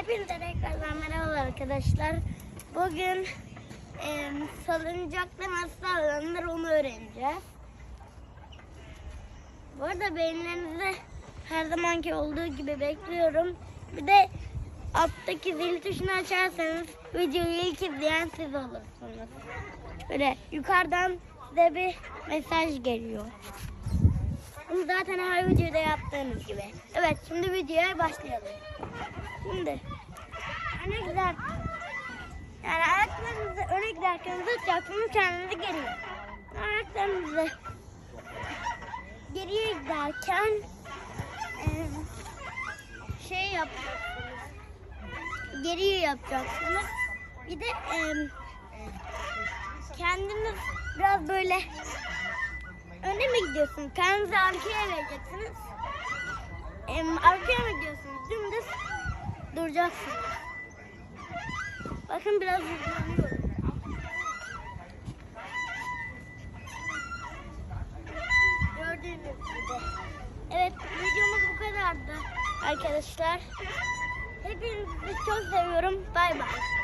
Hepinize tekrardan merhaba arkadaşlar. Bugün e, salıncakta nasıl alınır onu öğreneceğiz. Bu arada beğenilerinizi her zamanki olduğu gibi bekliyorum. Bir de alttaki zil tuşunu açarsanız videoyu ilk izleyen siz olursunuz. Böyle yukarıdan size bir mesaj geliyor. Bunu zaten her videoda yaptığınız gibi. Evet şimdi videoya başlayalım. Şimdi örnekler yani ayaklarınızı öne giderken tutacaksınız kendinizi geriye. Ayaklarınızı geriye giderken eee, şey yapacaksınız. Geriye yapacaksınız. Bir de eee, kendiniz biraz böyle öne mi gidiyorsunuz? Kendinizi arkaya vereceksiniz. Em, arkaya mı gidiyorsunuz? Dümdüz duracaksınız. Bakın biraz. Gördüğünüz gibi. Evet videomuz bu kadardı arkadaşlar. Hepinizi çok seviyorum. Bay bay.